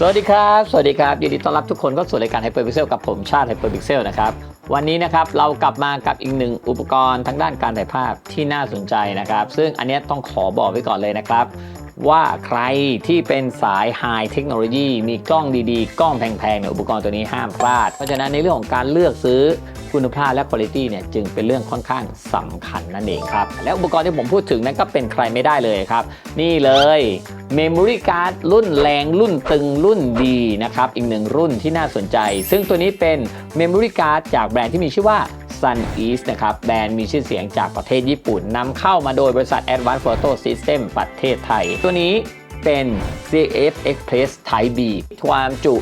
สวัสดีครับ สวัสดีครับ ยินดีต้อนรับทุกคนเข้าสู่รายการ Hyper Pixel กับผมชาติ Hyper Pixel นะครับ วันนี้นะครับเรากลับมากับอีกหนึ่งอุปกรณ์ทางด้านการถ่ายภาพที่น่าสนใจนะครับ ซึ่งอันนี้ต้องขอบอกไว้ก่อนเลยนะครับ ว่าใครที่เป็นสายไฮเทคโนโลยีมีกล้องดีๆ กล้องแพงๆเนี่ยอุปกรณ์ตัวนี้ห้ามพลาด เพราะฉะนั้นในเรื่องของการเลือกซื้อคุณภาพและคุณภาพเนี่ยจึงเป็นเรื่องค่อนข้างสำคัญนั่นเองครับ และอุปกรณ์ที่ผมพูดถึงนั้นก็เป็นใครไม่ได้เลยครับ นี่เลย Memory Card รุ่นแรงรุ่นตึงรุ่นดีนะครับ อีกหนึ่งรุ่นที่น่าสนใจ ซึ่งตัวนี้เป็น Memory Card จากแบรนด์ที่มีชื่อว่า Sun East นะครับแบรนด์มีชื่อเสียงจากประเทศญี่ปุ่นนำเข้ามาโดยบริษัท Advanced Photo System ประเทศไทย ตัวนี้เป็น CF Express Type B ความจุ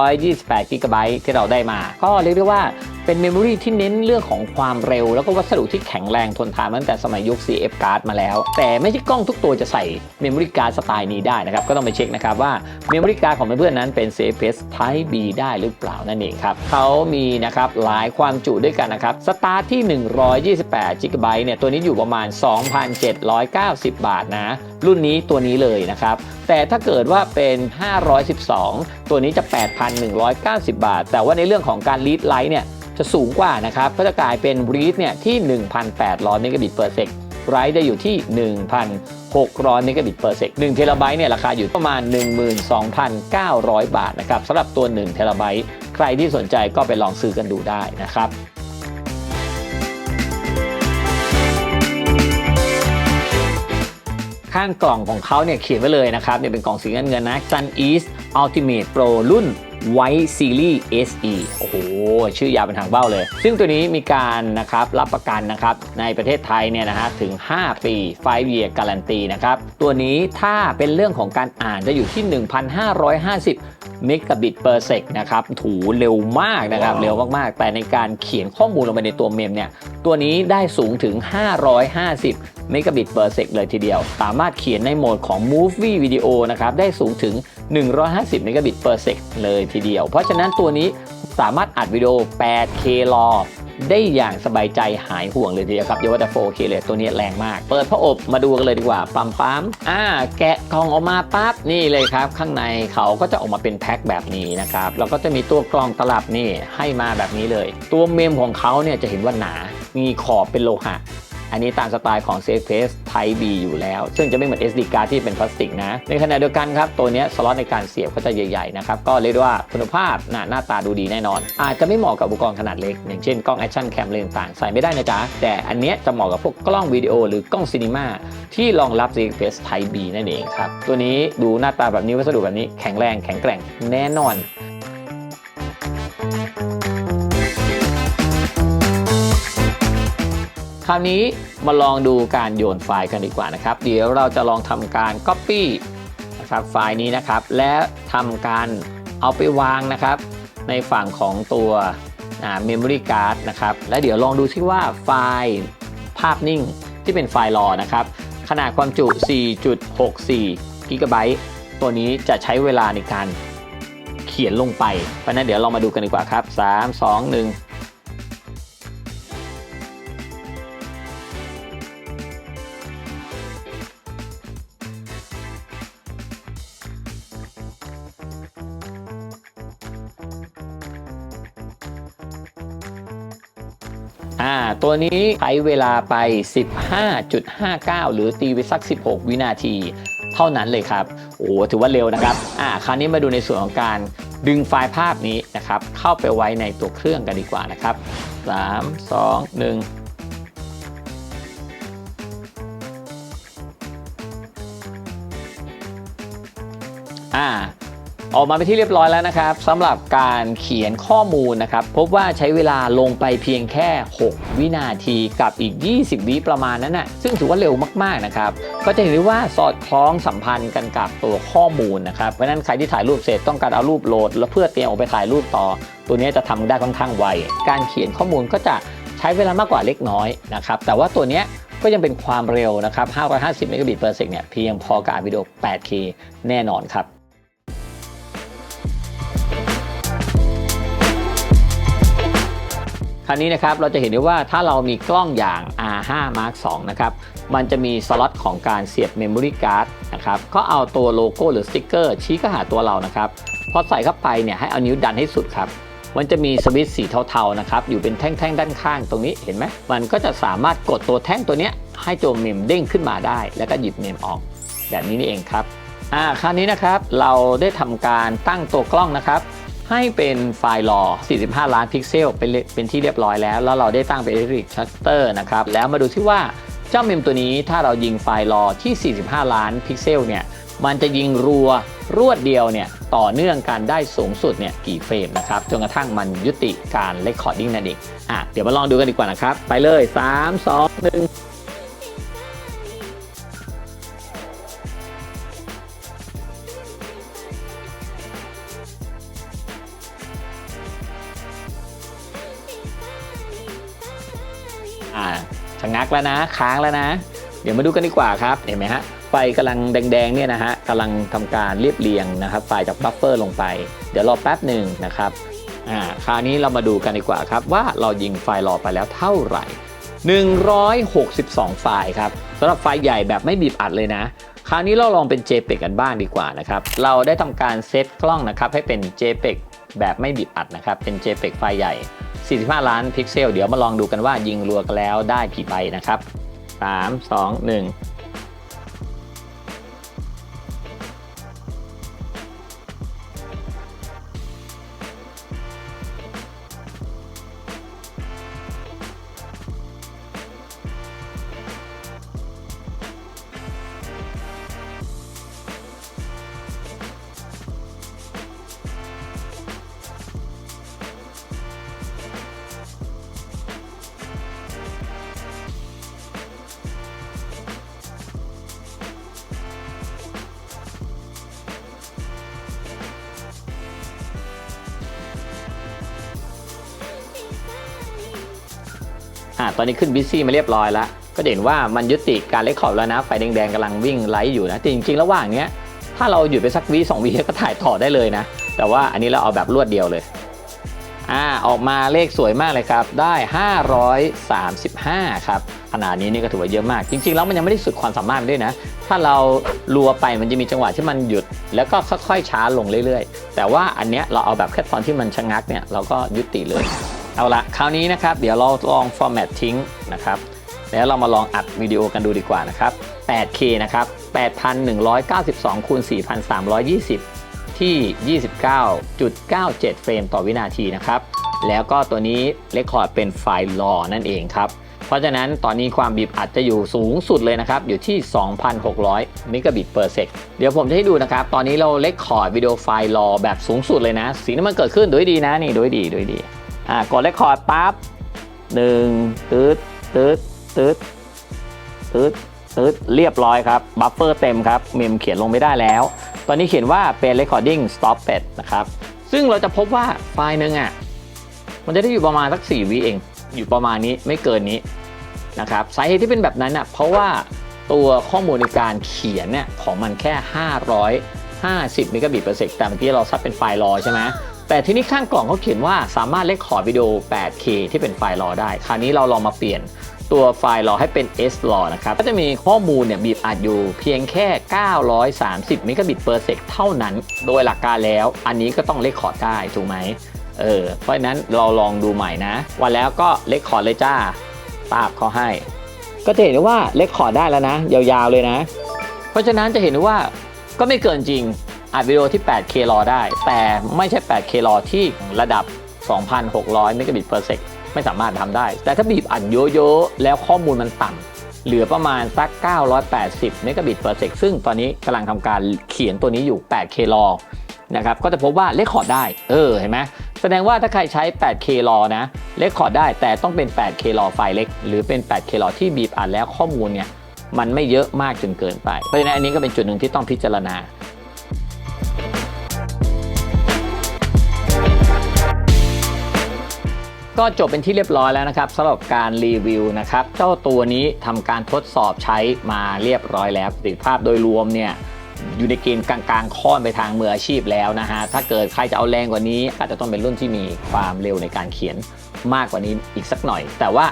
128 g b ที่เราได้มา ก็เรียกได้ว่าเป็นเมมโมรีที่เน้นเรื่องของความเร็ว แล้วก็วัสดุที่แข็งแรงทนทานตั้งแต่สมัยยุค CF Card มาแล้ว แต่ไม่ใช่กล้องทุกตัวจะใส่เมมโมรีการ์ดสไตล์นี้ได้นะครับ ก็ต้องไปเช็คนะครับว่าเมมโมรีการ์ดของเพื่อนๆนั้นเป็น CFS Type B ได้หรือเปล่านั่นเองครับเขามีนะครับหลายความจุด้วยกันนะครับสตาร์ทที่ 128 g b เนี่ยตัวนี้อยู่ประมาณ 2,790 บาทนะ รุ่นนี้ตัวนี้เลยนะครับแต่ถ้าเกิดว่าเป็น 512 ตัวนี้จะ 8,190 บาท แต่ว่าในเรื่องของการ read light เนี่ย จะสูงกว่านะครับก็จะกลายเป็น read เนี่ยที่ 1,800เมกะบิต per sec write ได้อยู่ที่ 1,600เมกะบิต per sec 1เทราไบต์เนี่ยราคาอยู่ประมาณ 12,900 บาทนะครับสำหรับตัว1เทราไบต์ใครที่สนใจก็ไปลองซื้อกันดูได้นะครับข้างกล่องของเขาเนี่ยเขียนไว้เลยนะครับเนี่ยเป็นกล่องสีเงินเงินนะ Sun East Ultimate Pro รุ่น White Series SE โอ้โห ชื่อยาวเป็นทางเบ้าเลย ซึ่งตัวนี้มีการนะครับรับประกันนะครับ ในประเทศไทยเนี่ยนะฮะถึง 5 ปี 5 year guarantee นะครับ ตัวนี้ถ้าเป็นเรื่องของการอ่านจะอยู่ที่ 1,550เมกะบิต per sec นะครับถูเร็วมากนะครับ เร็วมาก ๆ แต่ในการเขียนข้อมูลลงไปในตัวเมมเนี่ย ตัวนี้ได้สูงถึง 550 เมกะบิต per sec เลยทีเดียว สามารถเขียนในโหมดของ movie video นะครับได้สูงถึง 150เมกะบิต per sec เลยทีเดียว เพราะฉะนั้นตัวนี้สามารถอัดวิดีโอ 8K RAW ได้อย่างสบายใจหายห่วงเลยทีเดียวครับอย่าว่าแต่ 4K เลยตัวนี้แรงมาก เปิดพระอบมาดูกันเลยดีกว่า ปั๊มปั๊มอ่า แกะกล่องออกมาปั๊บนี่เลยครับ ข้างในเขาก็จะออกมาเป็นแพ็คแบบนี้นะครับแล้วก็จะมีตัวกรองตลับนี่ให้มาแบบนี้เลย ตัวเมมของเขาเนี่ยจะเห็นว่าหนา มีขอบเป็นโลหะ อันนี้ตามสไตล์ของ CFS Type B อยู่แล้ว ซึ่งจะไม่เหมือน SD card ที่เป็นพลาสติกนะ ในขณะเดียวกันครับ ตัวนี้สล็อตในการเสียบก็จะใหญ่ๆนะครับ ก็เรียกว่าคุณภาพหน้าหน้าตาดูดีแน่นอน อาจจะไม่เหมาะกับอุปกรณ์ขนาดเล็ก อย่างเช่นกล้องแอคชั่นแคมเลนต่างใส่ไม่ได้นะจ๊ะ แต่อันนี้จะเหมาะกับพวกกล้องวิดีโอหรือกล้องซีนีมาที่รองรับ CFS Type B นั่นเองครับ ตัวนี้ดูหน้าตาแบบนี้วัสดุแบบนี้แข็งแรงแข็งแกร่งแน่นอน ราวนี้มาลองดูการโยนไฟล์กันดีกว่านะครับ เดี๋ยวเราจะลองทำการ Copy นะครับไฟล์นี้นะครับ และทำการเอาไปวางนะครับ ในฝั่งของตัวอ่า Memory Card นะครับ และเดี๋ยวลองดูซิว่าไฟล์ภาพนิ่งที่เป็นไฟล์รอนะครับ ขนาดความจุ 4.64 กิกะไบต์ตัวนี้จะใช้เวลาในการเขียนลงไป เพราะฉะนั้นเดี๋ยวเรามาดูกันดีกว่าครับ 3 2 1 ตัวนี้ใช้เวลาไป 15.59 หรือตีไปสัก 16 วินาที เท่านั้นเลยครับ โอ้ถือว่าเร็วนะครับ อ่า คราวนี้มาดูในส่วนของการดึงไฟล์ภาพนี้นะครับ เข้าไปไว้ในตัวเครื่องกันดีกว่านะครับ 3 2 1อ่า ออกมาเป็นที่เรียบร้อยแล้วนะครับสำหรับการเขียนข้อมูลนะครับ พบว่าใช้เวลาลงไปเพียงแค่ 6 วินาทีกับอีก 20 วิประมาณนั้นนะซึ่งถือว่าเร็วมากๆนะครับ ก็จะเห็นได้ว่าสอดคล้องสัมพันธ์กันกับตัวข้อมูลนะครับเพราะนั้นใครที่ถ่ายรูปเสร็จต้องการเอารูปโหลด แล้วเพื่อเตรียมออกไปถ่ายรูปต่อ ตัวนี้จะทำได้ค่อนข้างไวการเขียนข้อมูลก็จะใช้เวลามากกว่าเล็กน้อยนะครับแต่ว่าตัวนี้ก็ยังเป็นความเร็วนะครับ550 เมกะบิต per sec เนี่ยเพียงพอกับวิดีโอ 8K แน่นอนครับาวนี้นะครับเราจะเห็นได้ว่าถ้าเรามีกล้องอย่าง R5 Mark II นะครับมันจะมีสล็อตของการเสียบเมมโมรี่การ์ดนะครับก็เอาตัวโลโก้หรือสติ๊กเกอร์ชี้เข้าหาตัวเรานะครับพอใส่เข้าไปเนี่ยให้เอานิ้วดันให้สุดครับมันจะมีสวิตช์สีเทาๆนะครับอยู่เป็นแท่งๆด้านข้างตรงนี้เห็นไหมมันก็จะสามารถกดตัวแท่งตัวเนี้ยให้ตัวเมมเด้งขึ้นมาได้ แล้วก็หยิบเมมออก แบบนี้นี่เองครับอ่าคราวนี้นะครับเราได้ทำการตั้งตัวกล้องนะครับ ให้เป็นไฟล์รอ 45 ล้านพิกเซลเป็นเป็นที่เรียบร้อยแล้ว แล้วเราได้ตั้งเป็น Electric Shutter นะครับ แล้วมาดูที่ว่าเจ้าเมมตัวนี้ถ้าเรายิงไฟล์รอที่ 45 ล้านพิกเซลเนี่ย มันจะยิงรัวรวดเดียวเนี่ยต่อเนื่องกันได้สูงสุดเนี่ยกี่เฟรมนะครับ จนกระทั่งมันยุติการเลคคอร์ดิ้งนั่นเองอะเดี๋ยวมาลองดูกันดีกว่านะครับ ไปเลย 3 2 1 แล้วนะ ค้างแล้วนะ เดี๋ยวมาดูกันดีกว่าครับ เห็นไหมฮะ ไฟกำลังแดงๆเนี่ยนะฮะกำลังทำการเรียบเรียงนะครับไฟจากบัฟเฟอร์ลงไป เดี๋ยวรอแป๊บหนึ่งนะครับ อ่า คราวนี้เรามาดูกันดีกว่าครับ ว่าเรายิงไฟรอไปแล้วเท่าไหร่ 162 ไฟล์ครับสำหรับไฟล์ใหญ่แบบไม่บีบอัดเลยนะคราวนี้เราลองเป็น JPEG กันบ้างดีกว่านะครับ เราได้ทำการเซตกล้องนะครับให้เป็น JPEG แบบไม่บีบอัดนะครับ เป็น JPEG ไฟล์ใหญ่ 45 ล้านพิกเซล เดี๋ยวมาลองดูกันว่ายิงรัวกันแล้วได้กี่ใบนะครับ 3 2 1 อ่าตอนนี้ขึ้นบิซี่มาเรียบร้อยแล้ว ก็เห็นว่ามันยุติการเลคคอร์ดแล้วนะ ไฟแดงๆกำลังวิ่งไลฟ์อยู่นะ จริงๆ ระหว่างเนี้ย ถ้าเราหยุดไปสักวิสองวิก็ถ่ายต่อได้เลยนะ แต่ว่าอันนี้เราเอาแบบรวดเดียวเลย อ่า ออกมาเลขสวยมากเลยครับ ได้ 535 ครับ ขนาดนี้นี่ก็ถือว่าเยอะมาก จริงๆ แล้วมันยังไม่ได้สุดความสามารถด้วยนะ ถ้าเรารัวไปมันจะมีจังหวะที่มันหยุด แล้วก็ค่อยๆช้าลงเรื่อยๆ แต่ว่าอันเนี้ยเราเอาแบบแค่ตอนที่มันชะงักเนี่ยเราก็ยุติเลย เอาละคราวนี้นะครับ เดี๋ยวเราลอง format ทิ้งนะครับ แล้วเรามาลองอัดวิดีโอกันดูดีกว่านะครับ 8K นะครับ 8,192คูณ4,320 ที่ 29.97 เฟรมต่อวินาทีนะครับ แล้วก็ตัวนี้เรคคอร์ดเป็นไฟล์รอนั่นเองครับ เพราะฉะนั้นตอนนี้ความบีบอัดจะอยู่สูงสุดเลยนะครับ อยู่ที่ 2,600เมกะบิตเปอร์เซกเดี๋ยวผมจะให้ดูนะครับ ตอนนี้เราเรคคอร์ดวิดีโอไฟล์รอแบบสูงสุดเลยนะ สีน้ำมันเกิดขึ้นดูดีนะนี่ดูให้ดีดูดี อ่ากดเรคคอร์ดปั๊บหนึ่งตืดตืดตืดตืดตืดเรียบร้อยครับบัฟเฟอร์เต็มครับเมมเขียนลงไม่ได้แล้ว ตอนนี้เขียนว่าเป็น recording stop it นะครับ ซึ่งเราจะพบว่าไฟล์หนึ่งอะมันจะได้อยู่ประมาณสัก 4วิเอง อยู่ประมาณนี้ไม่เกินนี้นะครับสาเหตุที่เป็นแบบนั้นอะเพราะว่าตัวข้อมูลในการเขียนเนี่ยของมันแค่ 550 เมกะบิตเปอร์เซกแต่เมื่อกี้เราซับเป็นไฟล์รอใช่ไหม แต่ที่นี่ข้างกล่องเขาเขียนว่าสามารถเลคคอร์ดวิดีโอ 8K ที่เป็นไฟล์รอได้ คราวนี้เราลองมาเปลี่ยนตัวไฟล์รอให้เป็น S รอนะครับ ก็จะมีข้อมูลเนี่ยบีบอัดอยู่เพียงแค่ 930 เมกะบิตเปอร์เซกเท่านั้น โดยหลักการแล้ว อันนี้ก็ต้องเลคคอร์ดได้ถูกไหมเออ เพราะฉะนั้นเราลองดูใหม่นะ วันแล้วก็เลคคอร์ดเลยจ้าตาบเขาให้ ก็จะเห็นว่าเลคคอร์ดได้แล้วนะ ยาวๆเลยนะ เพราะฉะนั้นจะเห็นว่าก็ไม่เกินจริง อัดวิดีโอที่ 8K รอได้ แต่ไม่ใช่ 8K รอที่ระดับ 2,600 เมกะบิตเปอร์เซกไม่สามารถทำได้ แต่ถ้าบีบอัดเยอะๆ แล้วข้อมูลมันต่ำเหลือประมาณสัก 980 เมกะบิตเปอร์เซกซึ่งตอนนี้กำลังทำการเขียนตัวนี้อยู่ 8K รอนะครับ ก็จะพบว่าเลคคอร์ดได้ เออ เห็นไหม แสดงว่าถ้าใครใช้ 8K รอนะ เลคคอร์ดได้ แต่ต้องเป็น 8K รอไฟล์เล็ก หรือเป็น 8K รอที่บีบอัดแล้วข้อมูลเนี่ย มันไม่เยอะมากจนเกินไป เพราะฉะนั้นอันนี้ก็เป็นจุดหนึ่งที่ต้องพิจารณา ก็จบเป็นที่เรียบร้อยแล้วนะครับสำหรับการรีวิวนะครับเจ้าตัวนี้ทำการทดสอบใช้มาเรียบร้อยแล้วประสิทธิภาพโดยรวมเนี่ยอยู่ในเกณฑ์กลางๆ ค่อนไปทางมืออาชีพแล้วนะฮะ ถ้าเกิดใครจะเอาแรงกว่านี้ก็จะต้องเป็นรุ่นที่มีความเร็วในการเขียนมากกว่านี้อีกสักหน่อย แต่ว่า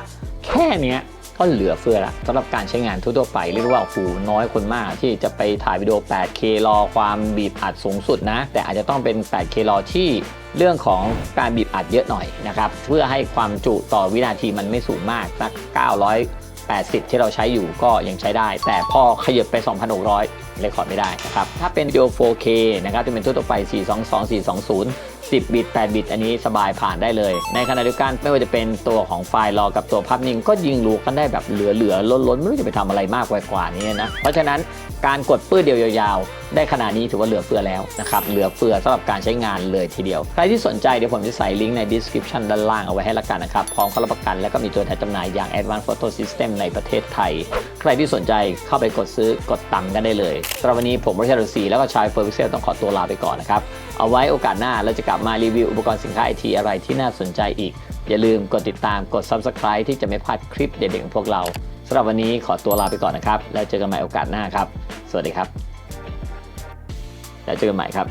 แค่เนี้ย ก็เหลือเฟือละสำหรับการใช้งานทั่วๆไปเรียกว่าผู้น้อยคนมากที่จะไปถ่ายวิดีโอ 8K รอความบีบอัดสูงสุดนะ แต่อาจจะต้องเป็น 8K รอที่เรื่องของการบีบอัดเยอะหน่อยนะครับ เพื่อให้ความจุต่อวินาทีมันไม่สูงมากสัก 900 980 ที่เราใช้อยู่ก็ยังใช้ได้ แต่พอขยับไป 2,600เรคคอร์ดไม่ได้นะครับ ถ้าเป็นวิดีโอ 4K นะครับที่เป็นทั่วไป 422 420 10 บิต 8 บิต อันนี้สบายผ่านได้เลย ในขณะเดียวกันไม่ว่าจะเป็นตัวของไฟล์รอกับตัวภาพนิ่ง ก็ยิงรูกันได้แบบเหลือๆล้นๆ ไม่รู้จะไปทำอะไรมากกว่านี้นะ เพราะฉะนั้น การกดปื้ดเดียวยาวๆ ได้ขนาดนี้ถือว่าเหลือเฟือแล้วนะครับเหลือเฟือสำหรับการใช้งานเลยทีเดียว ใครที่สนใจเดี๋ยวผมจะใส่ลิงก์ใน description ด้านล่างเอาไว้ให้ละกันนะครับ พร้อมเข้ารับประกันและก็มีตัวแทนจำหน่ายอย่าง Advanced Photo System ในประเทศไทย ใครที่สนใจเข้าไปกดซื้อกดตังกันได้เลยสำหรับวันนี้ผมรัชดศรีแล้วก็ชายเฟอร์วิเซลต้องขอตัวลาไปก่อนนะครับเอาไว้โอกาสหน้าเราจะกลับมารีวิวอุปกรณ์สินค้าไอทีอะไรที่น่าสนใจอีกอย่าลืมกดติดตามกด Subscribe ที่จะไม่พลาดคลิปเด็ดๆของพวกเรา สำหรับวันนี้ขอตัวลาไปก่อนนะครับ แล้วเจอกันใหม่โอกาสหน้าครับ สวัสดีครับ แล้วเจอกันใหม่ครับ